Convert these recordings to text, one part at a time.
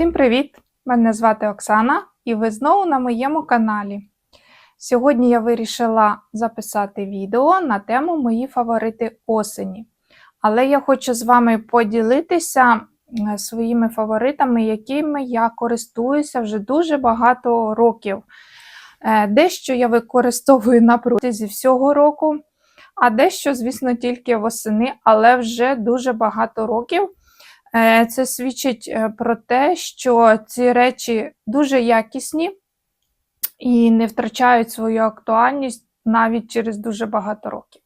Всім привіт! Мене звати Оксана і ви знову на моєму каналі. Сьогодні я вирішила записати відео на тему Мої фаворити осені. Але я хочу з вами поділитися е, своїми фаворитами, якими я користуюся вже дуже багато років. Е, Дещо я використовую на протязі всього року, а дещо, звісно, тільки восени, але вже дуже багато років. Е, Це свідчить е, про те, що ці речі дуже якісні і не втрачають свою актуальність навіть через дуже багато років.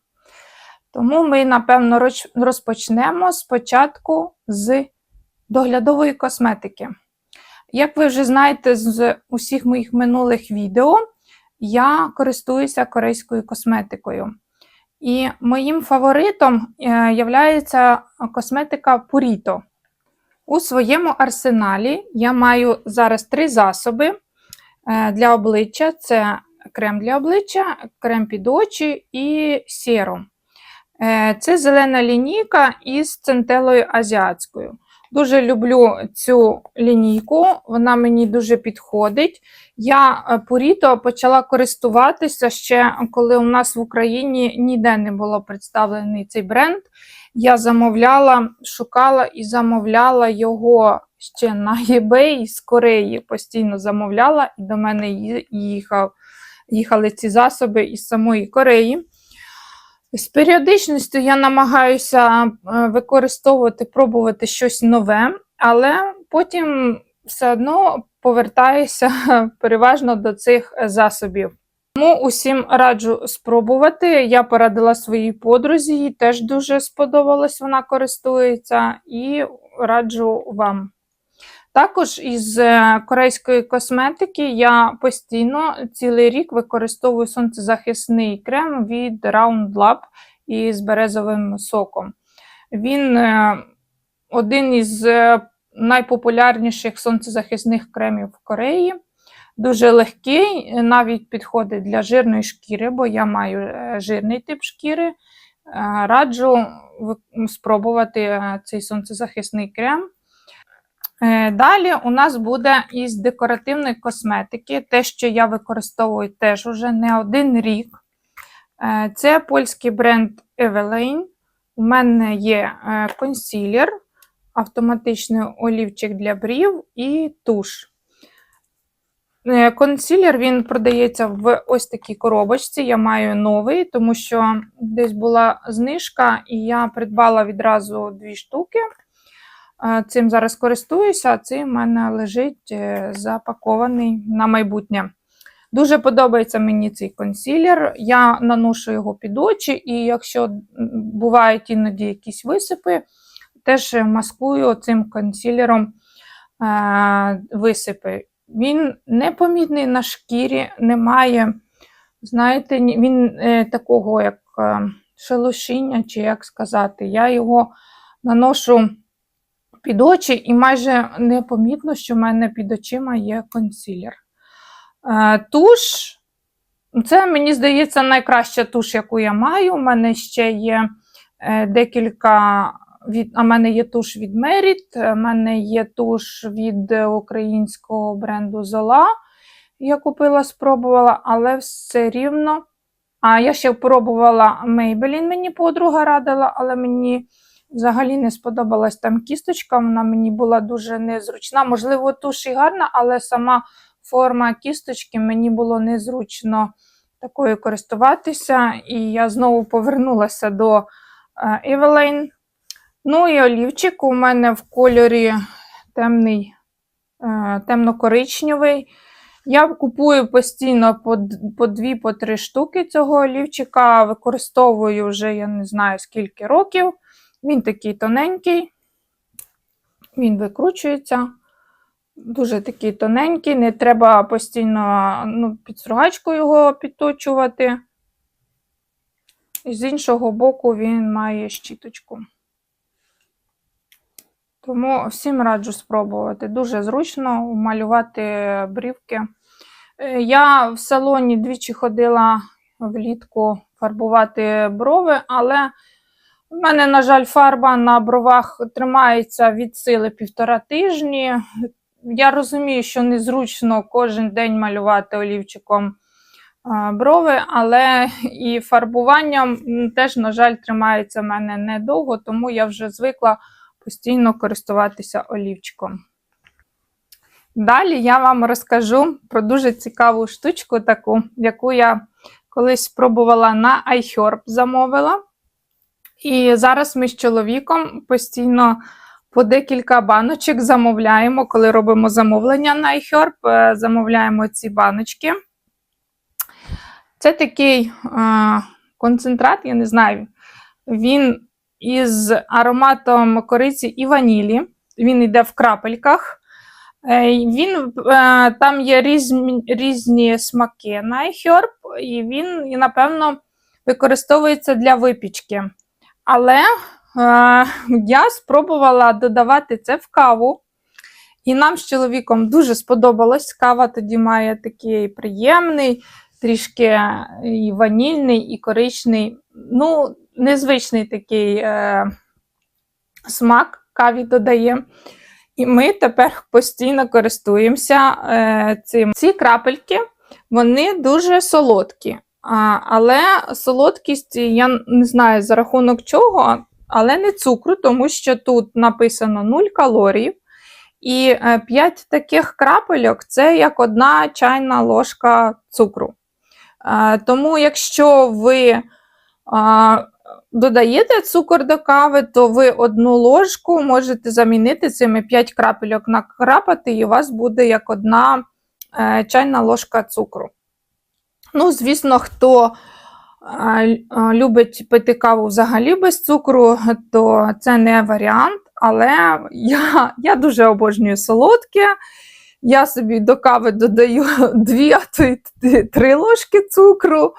Тому ми, напевно, розпочнемо спочатку з доглядової косметики. Як ви вже знаєте з усіх моїх минулих відео, я користуюся корейською косметикою. І моїм фаворитом є косметика Purito. У своєму арсеналі я маю зараз три засоби е, для обличчя: це крем для обличчя, крем під очі і серум. Е, Це зелена лінійка із центелою азіатською. Дуже люблю цю лінійку, вона мені дуже підходить. Я е, Purito почала користуватися ще коли у нас в Україні ніде не було представлений цей бренд. Я замовляла, шукала і замовляла його ще на eBay з Кореї. Постійно замовляла, і до мене їхав, їхали ці засоби із самої Кореї. З періодичністю я намагаюся е, використовувати, пробувати щось нове, але потім все одно повертаюся переважно до цих е, засобів. Тому усім раджу спробувати. Я порадила своїй подрузі, їй теж дуже сподобалось, вона користується, і раджу вам. Також із е, корейської косметики я постійно цілий рік використовую сонцезахисний крем від Round Lab із березовим соком. Він е, один із е, найпопулярніших сонцезахисних кремів в Кореї. Дуже легкий, навіть підходить для жирної шкіри, бо я маю е, жирний тип шкіри. Е, Раджу спробувати е, цей сонцезахисний крем. Е, Далі у нас буде із декоративної косметики, те, що я використовую теж уже не один рік. Е, Це польський бренд Eveline. У мене є е, консілер, автоматичний олівчик для брів і туш. Е, Консілер він продається в ось такій коробочці. Я маю новий, тому що десь була знижка, і я придбала відразу дві штуки. Е, Цим зараз користуюся, а цей в мене лежить е, запакований на майбутнє. Дуже подобається мені цей консілер. Я наношу його під очі, і якщо бувають іноді якісь висипи, теж маскую цим консілером е, висипи. Він непомітний на шкірі, немає, знаєте, він е, такого, як е, шелушіння, чи як сказати. Я його наношу під очі, і майже непомітно, що в мене під очима є консілер. Е, туш, це, мені здається, найкраща туш, яку я маю. У мене ще є декілька. Від, а мене є туш від Merit, у мене є туш від е, українського бренду Zola. Я купила, спробувала, але все рівно. А я ще пробувала Maybelline, мені подруга радила, але мені взагалі не сподобалась там кісточка, вона мені була дуже незручна. Можливо, туш і гарна, але сама форма кісточки мені було незручно такою користуватися. І я знову повернулася до е, Eveline. Ну і олівчик у мене в кольорі темний, е, темно-коричневий. Я купую постійно по, дві, по три штуки цього олівчика. Використовую вже я не знаю скільки років. Він такий тоненький, він викручується. Дуже такий тоненький, не треба постійно ну, під стругачкою його підточувати. І з іншого боку він має щіточку. Тому всім раджу спробувати. Дуже зручно малювати брівки. Е, Я в салоні двічі ходила влітку фарбувати брови, але в мене, на жаль, фарба на бровах тримається від сили півтора тижні. я розумію, що незручно кожен день малювати олівчиком брови, але і фарбування м, теж, на жаль, тримається в мене недовго, тому я вже звикла постійно користуватися олівчиком. Далі я вам розкажу про дуже цікаву штучку, таку, яку я колись спробувала на iHerb замовила. І зараз ми з чоловіком постійно по декілька баночок замовляємо, коли робимо замовлення на iHerb, е, замовляємо ці баночки. Це такий е, концентрат, я не знаю, він із ароматом кориці і ванілі. Він йде в крапельках. Е, Він, е, там є різні, різні смаки на iHerb, і він, напевно, використовується для випічки. Але е, я спробувала додавати це в каву. І нам з чоловіком дуже сподобалось. Кава тоді має такий приємний, трішки і ванільний, і коричний. Ну, незвичний такий е, смак каві додає. І ми тепер постійно користуємося е, цим. Ці крапельки вони дуже солодкі. А, але солодкість, я не знаю за рахунок чого, але не цукру, тому що тут написано 0 калорій. І 5 таких крапельок це як одна чайна ложка цукру. Е, Тому, якщо ви додаєте цукор до кави, то ви одну ложку можете замінити цими 5 крапельок накрапати, і у вас буде як одна е, чайна ложка цукру. Ну, звісно, хто е, любить пити каву взагалі без цукру, то це не варіант. Але я, я дуже обожнюю солодке. Я собі до кави додаю 2, а то й 3 ложки цукру,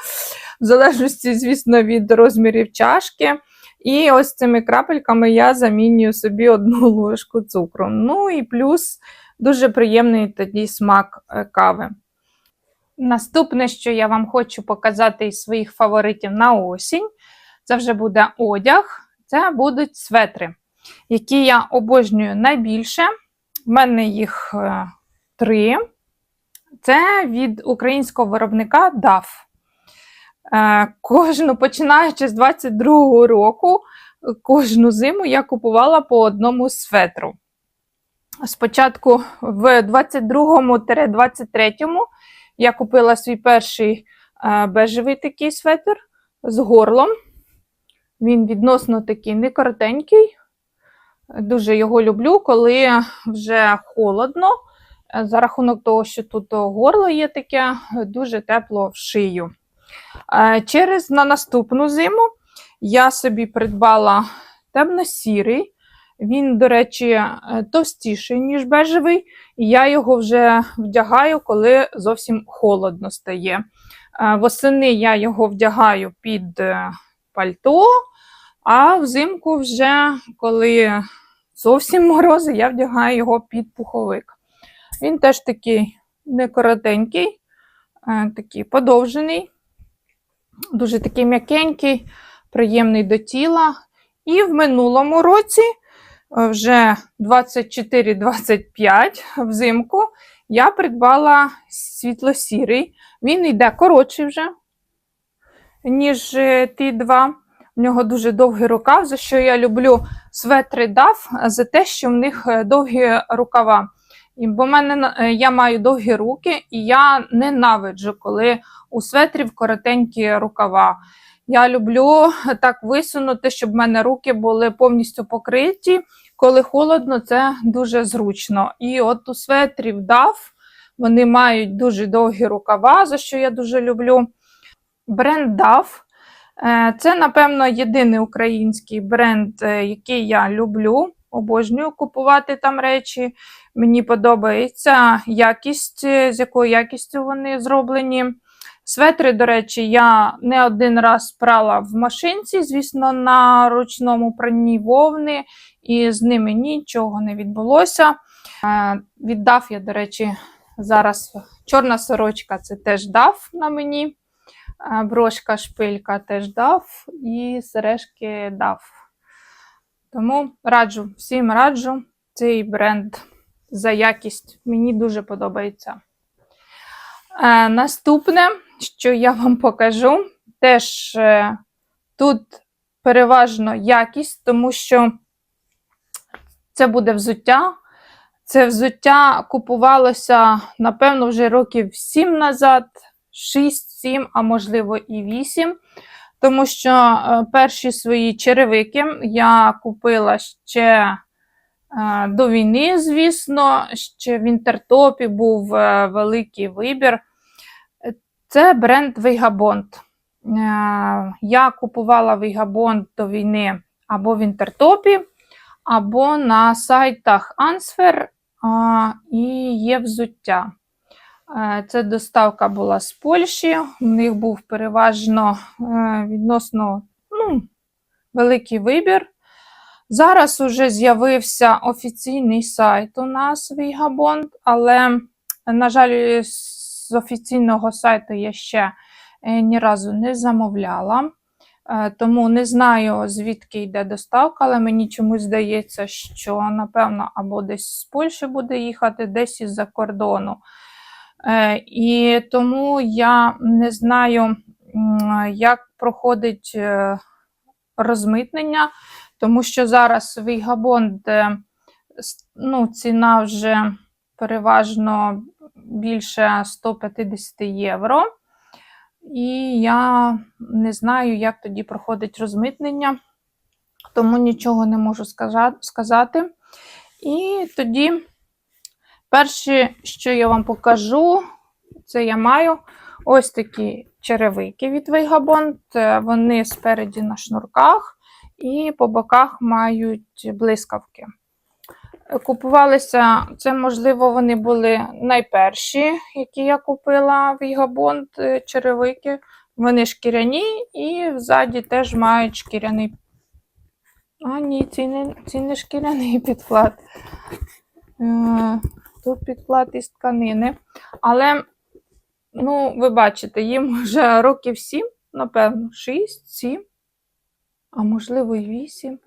в залежності, звісно, від розмірів чашки. І ось цими крапельками я замінюю собі одну ложку цукру. Ну і плюс дуже приємний тоді смак е, кави. Наступне, що я вам хочу показати із своїх фаворитів на осінь, це вже буде одяг, це будуть светри, які я обожнюю найбільше. В мене їх е, три. Це від українського виробника DAF. Е, Кожну, починаючи з 22-го року, кожну зиму я купувала по одному светру. Спочатку в 22-23 я купила свій перший е, бежевий такий светр з горлом. Він відносно такий не коротенький. Дуже його люблю, коли вже холодно. За рахунок того, що тут горло є таке, дуже тепло в шию. Е, Через на наступну зиму я собі придбала темно-сірий. Він, до речі, е, товстіший, ніж бежевий, і я його вже вдягаю, коли зовсім холодно стає. Е, Восени я його вдягаю під пальто, а взимку, вже, коли зовсім морози, я вдягаю його під пуховик. Він теж такий не коротенький, е, такий подовжений, дуже такий м'якенький, приємний до тіла. І в минулому році, е, вже 24-25 взимку, я придбала світло-сірий. Він йде коротший вже, ніж е, ті два. В нього дуже довгий рукав, за що я люблю светри дав, за те, що в них довгі рукава. Бо мене е, я маю довгі руки, і я ненавиджу, коли у светрів коротенькі рукава. Я люблю так висунути, щоб в мене руки були повністю покриті. Коли холодно, це дуже зручно. І от у светрів дав, вони мають дуже довгі рукава, за що я дуже люблю. Бренд DAF. Е, Це, напевно, єдиний український бренд, е, який я люблю. Обожнюю купувати там речі. Мені подобається якість, з якою якістю вони зроблені. Светри, до речі, я не один раз прала в машинці, звісно, на ручному пранні вовни, і з ними нічого не відбулося. Е, Віддав я, до речі, зараз чорна сорочка це теж дав на мені. Е, Брошка, шпилька теж дав, і сережки дав. Тому раджу, всім раджу цей бренд за якість. Мені дуже подобається. Е, наступне, що я вам покажу, теж е, тут переважно якість, тому що це буде взуття. Це взуття купувалося, напевно, вже років 7 назад, 6-7, а можливо і 8. Тому що е, перші свої черевики я купила ще е, до війни, звісно, ще в інтертопі був е, великий вибір. Це бренд. Е, Я купувала Vagabond до війни або в інтертопі, або на сайтах Answer і є взуття. Е, Це доставка була з Польщі. У них був переважно е, відносно ну, великий вибір. Зараз уже з'явився офіційний сайт у нас Vagabond, але, на жаль, з офіційного сайту я ще е, ні разу не замовляла. Тому не знаю, звідки йде доставка, але мені чомусь здається, що, напевно, або десь з Польщі буде їхати, десь із-за кордону. Е, І тому я не знаю, як проходить е, розмитнення, тому що зараз Вейгабонд, ну, ціна вже переважно більше 150 євро. І я не знаю, як тоді проходить розмитнення, тому нічого не можу сказати. І тоді, перше, що я вам покажу, це я маю ось такі черевики від Vagabond. Е, Вони спереді на шнурках і по боках мають блискавки. Е, Купувалися, це, можливо, вони були найперші, які я купила в Ігабонд черевики. Вони шкіряні і ззаді теж мають шкіряний. А, ні, ці не, ці не шкіряний підклад. Тут підклад із тканини. Але, ну, ви бачите, їм вже років 7, напевно, 6, 7, а можливо, і 8.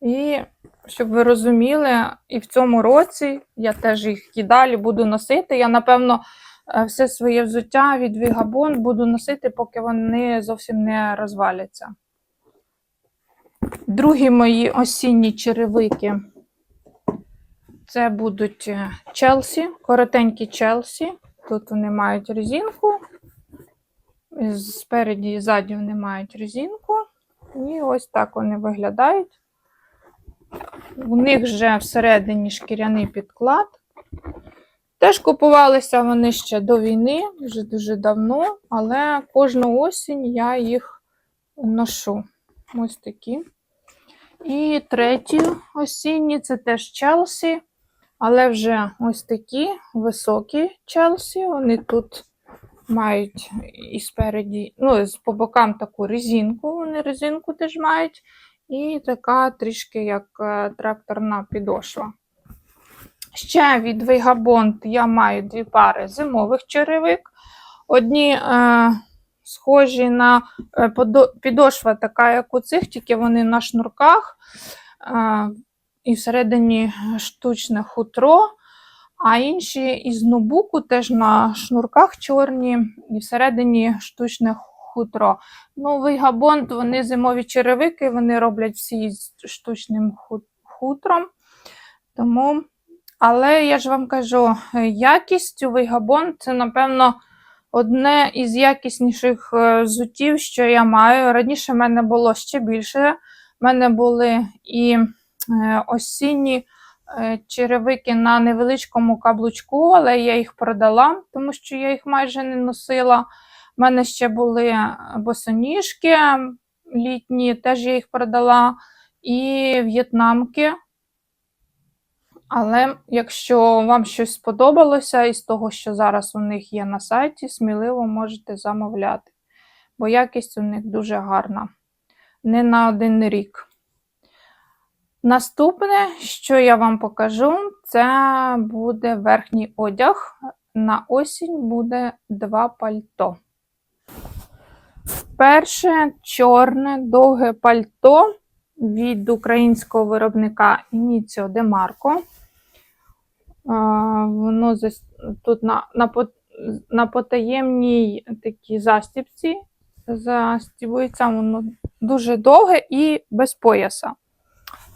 І щоб ви розуміли, і в цьому році я теж їх і далі буду носити. Я, напевно, е, все своє взуття від Вігабон буду носити, поки вони зовсім не розваляться. Другі мої осінні черевики це будуть е, Челсі, коротенькі Челсі. Тут вони мають резинку. Спереді і ззаді вони мають резинку. І ось так вони виглядають. У них вже всередині шкіряний підклад. Теж купувалися вони ще до війни, вже дуже давно, але кожну осінь я їх ношу. Ось такі. І треті осінні це теж Челсі, але вже ось такі високі Челсі. Вони тут мають і спереді, ну, по бокам таку резинку, вони резинку теж мають. І така трішки як е, тракторна підошва. Ще від Vagabond я маю дві пари зимових черевик. Одні е, схожі на е, підошва, така, як у цих, тільки вони на шнурках. Е, і всередині штучне хутро. А інші із нубуку теж на шнурках чорні, і всередині штучне хутро. Ну, Вейгабонд, вони зимові черевики, вони роблять всі з штучним хутром. Тому, але я ж вам кажу, якість у Вейгабонд це, напевно, одне із якісніших е, взуттів, що я маю. Раніше в мене було ще більше. У мене були і осінні е, черевики на невеличкому каблучку, але я їх продала, тому що я їх майже не носила. У мене ще були босоніжки літні, теж я їх продала, і в'єтнамки. Але якщо вам щось сподобалося із того, що зараз у них є на сайті, сміливо можете замовляти, бо якість у них дуже гарна. Не на один рік. Наступне, що я вам покажу, це буде верхній одяг. На осінь буде два пальто. Перше чорне довге пальто від українського виробника Ініціо Демарко. воно тут на, на, на потаємній такій застібці застібується, воно дуже довге і без пояса.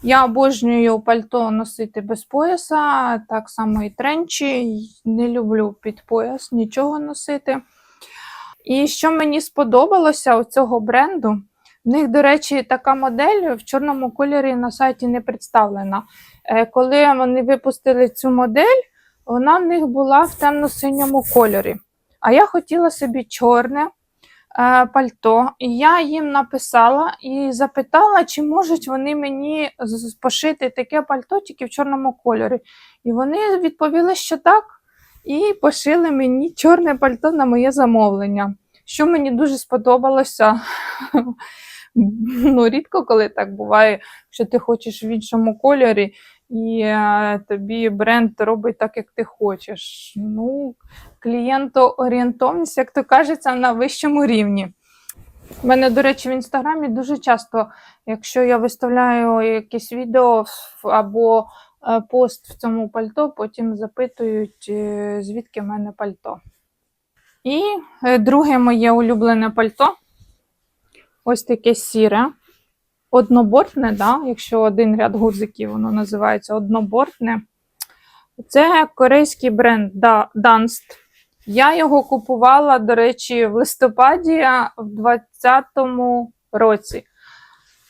Я обожнюю пальто носити без пояса, так само і тренчі. Не люблю під пояс нічого носити. І що мені сподобалося у цього бренду, в них, до речі, така модель в чорному кольорі на сайті не представлена. Е, Коли вони випустили цю модель, вона в них була в темно-синьому кольорі. А я хотіла собі чорне пальто. І я їм написала і запитала, чи можуть вони мені пошити таке пальто тільки в чорному кольорі. І вони відповіли, що так, і пошили мені чорне пальто на моє замовлення. Що мені дуже сподобалося. Ну, рідко коли так буває, що ти хочеш в іншому кольорі, і е, тобі бренд робить так, як ти хочеш. Ну, клієнтоорієнтовність, як то кажеться, на вищому рівні. У мене, до речі, в інстаграмі дуже часто, якщо я виставляю якесь відео або е, пост в цьому пальто, потім запитують, е, звідки в мене пальто. І е, друге моє улюблене пальто ось таке сіре. Однобортне, да? якщо один ряд гудзиків, воно називається однобортне. Це корейський бренд Да- Danst. Я його купувала, до речі, в листопаді в 2020 році.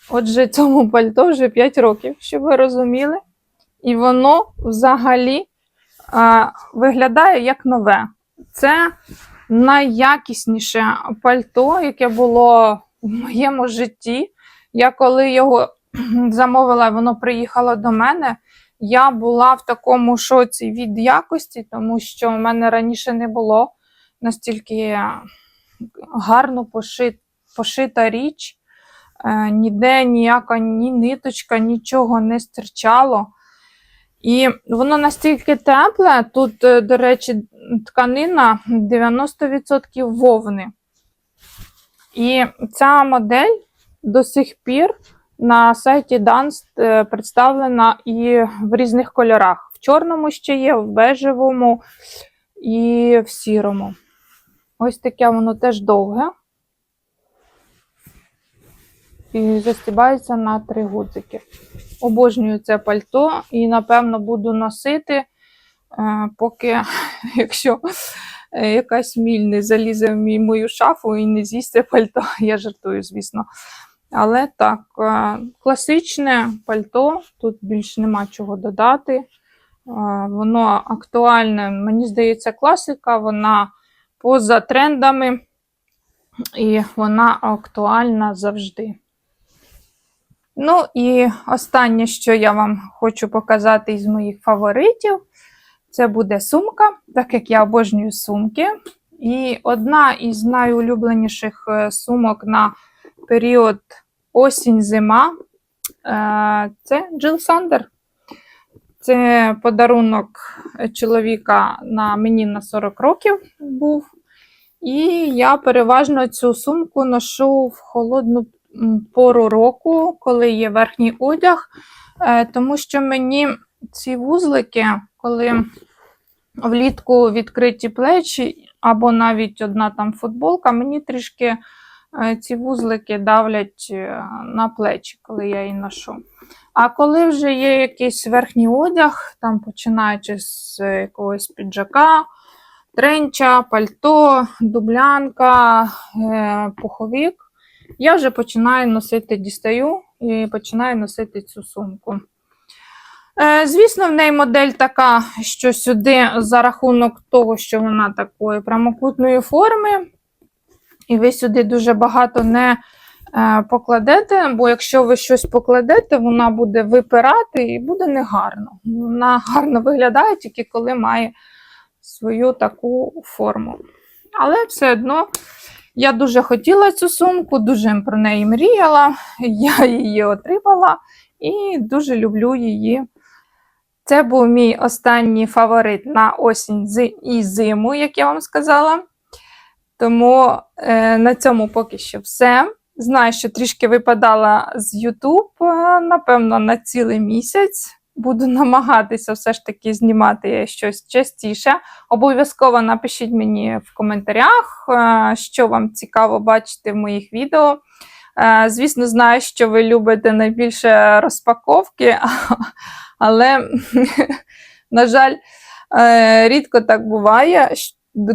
Отже, цьому пальто вже 5 років, щоб ви розуміли. І воно взагалі а, виглядає як нове. Це найякісніше пальто, яке було в моєму житті. Я коли його замовила, воно приїхало до мене. Я була в такому шоці від якості, тому що в мене раніше не було настільки гарно пошит, пошита річ. Е, ніде ніяка ні ниточка, нічого не стирчало. І воно настільки тепле, тут, е, до речі, тканина 90% вовни. І ця модель до сих пір на сайті Danst е, представлена і в різних кольорах. В чорному ще є, в бежевому і в сірому. Ось таке воно теж довге. І застібається на три гудзики. Обожнюю це пальто і, напевно, буду носити, е, поки, якщо е, якась міль не залізе в мою шафу і не з'їсть це пальто. Я жартую, звісно. Але так, е, класичне пальто, тут більше нема чого додати. Е, Воно актуальне, мені здається, класика, вона поза трендами, і вона актуальна завжди. Ну і останнє, що я вам хочу показати із моїх фаворитів, це буде сумка, так як я обожнюю сумки. І одна із найулюбленіших е, сумок на період осінь-зима е, це Джил Сандер. Це подарунок чоловіка на мені на 40 років був. І я переважно цю сумку ношу в холодну пору року, коли є верхній одяг, е, тому що мені ці вузлики, коли влітку відкриті плечі, або навіть одна там футболка, мені трішки ці вузлики давлять е, на плечі, коли я її ношу. А коли вже є якийсь верхній одяг, там починаючи з е, якогось піджака, тренча, пальто, дублянка, е, пуховик, я вже починаю носити, дістаю і починаю носити цю сумку. Е, Звісно, в неї модель така, що сюди за рахунок того, що вона такої прямокутної форми, і ви сюди дуже багато не е, покладете, бо якщо ви щось покладете, вона буде випирати і буде негарно. Вона гарно виглядає тільки коли має свою таку форму. Але все одно я дуже хотіла цю сумку, дуже про неї мріяла, я її отримала і дуже люблю її. Це був мій останній фаворит на осінь і зиму, як я вам сказала. Тому е, на цьому поки що все. Знаю, що трішки випадала з YouTube, е, напевно, на цілий місяць. буду намагатися все ж таки знімати щось частіше. Обов'язково напишіть мені в коментарях, е, що вам цікаво бачити в моїх відео. Е, Звісно, знаю, що ви любите найбільше розпаковки, але, на жаль, рідко так буває,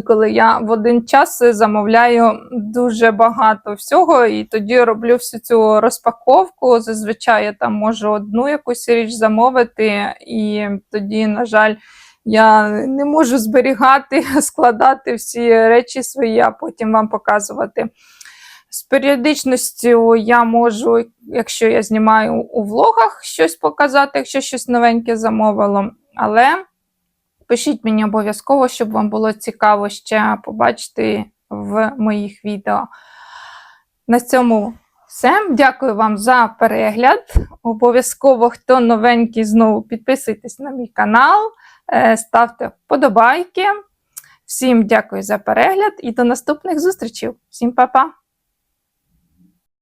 коли я в один час замовляю дуже багато всього, і тоді роблю всю цю розпаковку. Зазвичай я там можу одну якусь річ замовити, і тоді, на жаль, я не можу зберігати, складати всі речі свої, а потім вам показувати. З періодичністю я можу, якщо я знімаю у влогах, щось показати, якщо щось новеньке замовило. Але пишіть мені обов'язково, щоб вам було цікаво ще побачити в моїх відео. На цьому все. Дякую вам за перегляд. Обов'язково, хто новенький, знову підписуйтесь на мій канал, е, ставте вподобайки. Всім дякую за перегляд і до наступних зустрічей. Всім па-па!